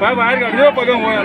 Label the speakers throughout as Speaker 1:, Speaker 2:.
Speaker 1: બહાર કાઢજો પગમ હોય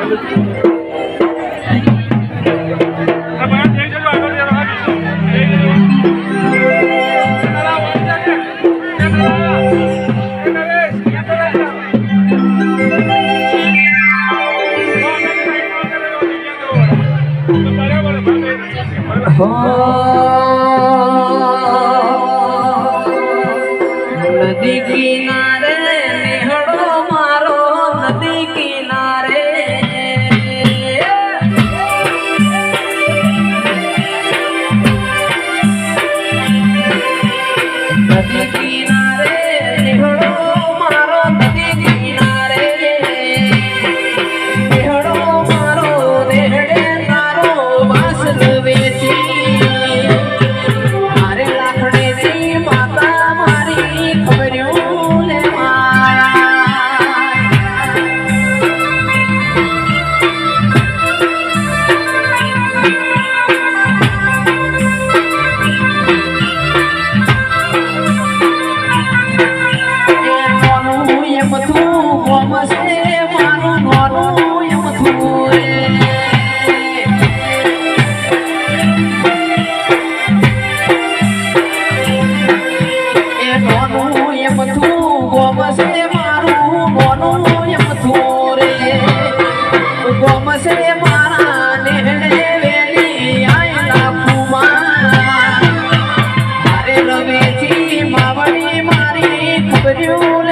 Speaker 2: પ્રેમ કર્યું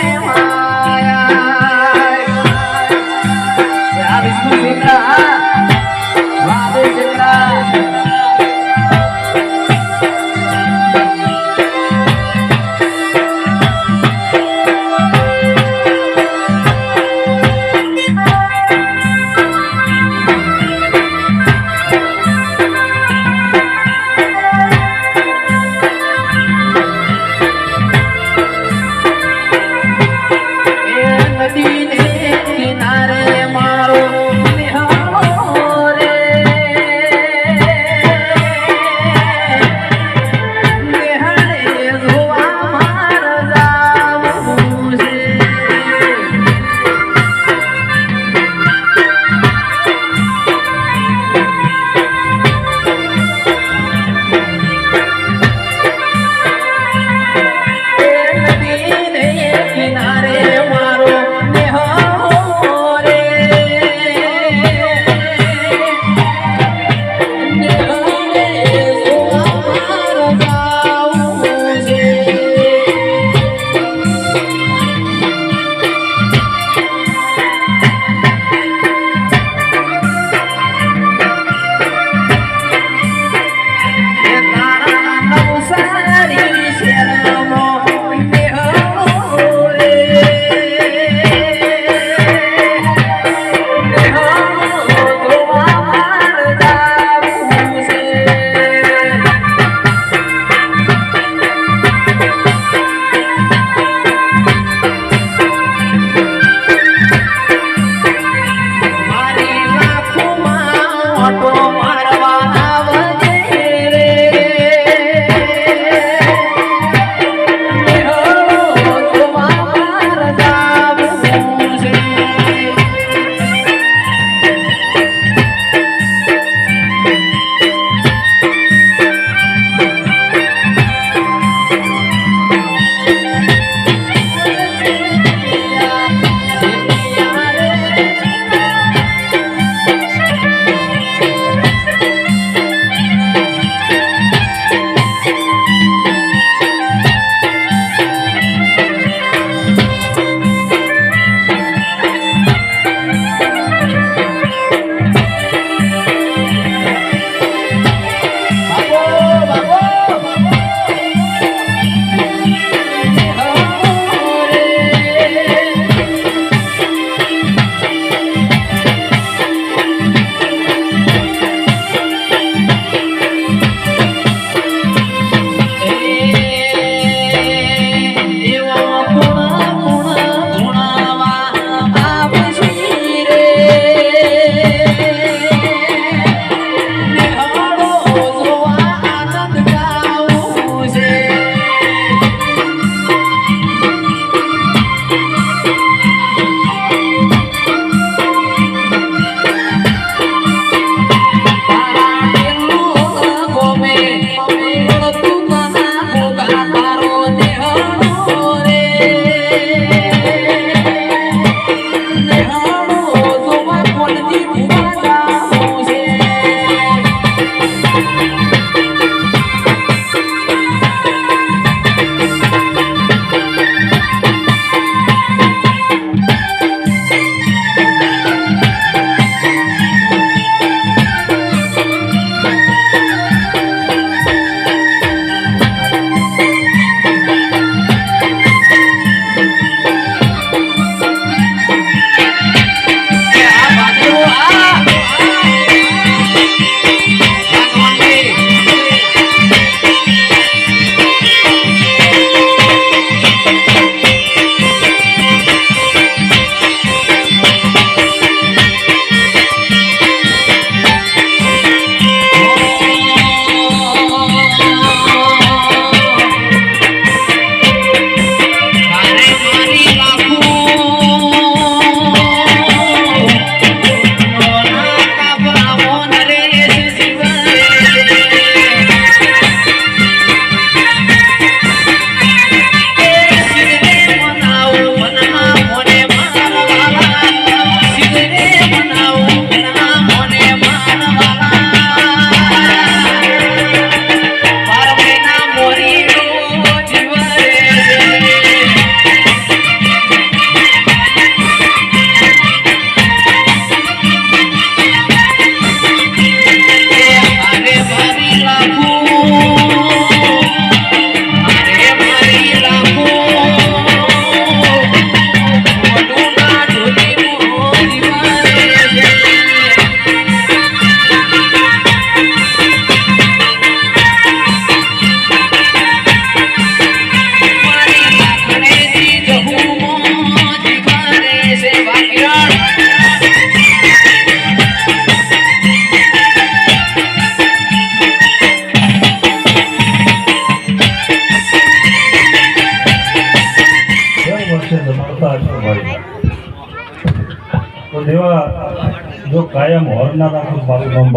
Speaker 1: જો કાયમ હોરના રાખો મારું નામ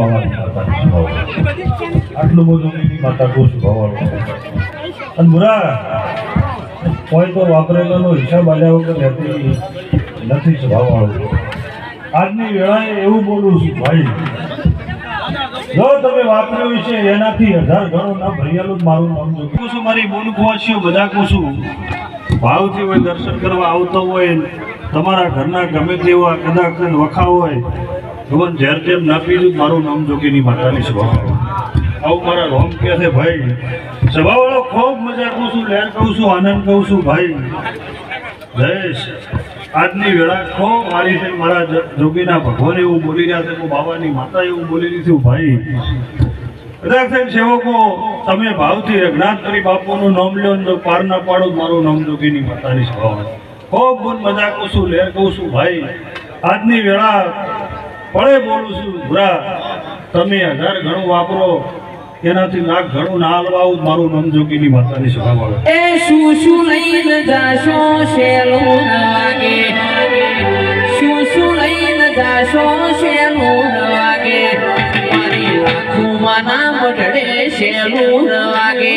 Speaker 1: આટલું બધું માતા કુશ ભવાનું અને મુરા કોઈ તો વાપરેલાનો હિસાબ આલ્યા વગર રહેતી નથી સ્વભાવવાળો આજની વેળાએ એવું બોલું છું, ભાઈ, જો તમે વાપર્યું છે, એનાથી હજાર ગણો ના ભરિયાલું મારું નામ જોયું છું મારી બોલ કુવાસીઓ બધા કહું ભાવથી હોય, દર્શન કરવા આવતો હોય તમારા ઘરના ગમે તેવા કદાચ વખા હોય ભગવાન ઝેર જેમ ના પીધું, મારું નામ જોગીની માતાની સભા આવું મારા રોમ કહે છે, ભાઈ, સભાવાળો ખૂબ મજા કહું છું, લહેર કહું છું, આનંદ કહું છું, ભાઈ. જયેશ, આજની વેળા ખૂબ મારી છે. મારા જ- જોગીના ભગવાન એવું બોલી રહ્યા છે હું બાવાની માતા એવું બોલી છું, ભાઈ કદાચ સેવકો, તમે ભાવથી રઘનાથપુરી બાપુનું નામ લ્યો તો પાર ના પાડો, મારું નામ જોગીની માતાની સભા ખૂબ મજા કહું છું, લહેર કહું છું, ભાઈ. આજની વેળા ફળે બોલું છું. ભૂરા, તમે હજાર ઘણું વાપરો, એનાથી લાખ ઘણું ના હલવાવું મારું નામ જોગીની માતાની સભા વાળો.
Speaker 2: એ શું શું લઈને જાશો શેલું લાગે શું શું લઈને જાશો શેલું લાગે મારી આંખોમાં નામ ઢળે શેલું લાગે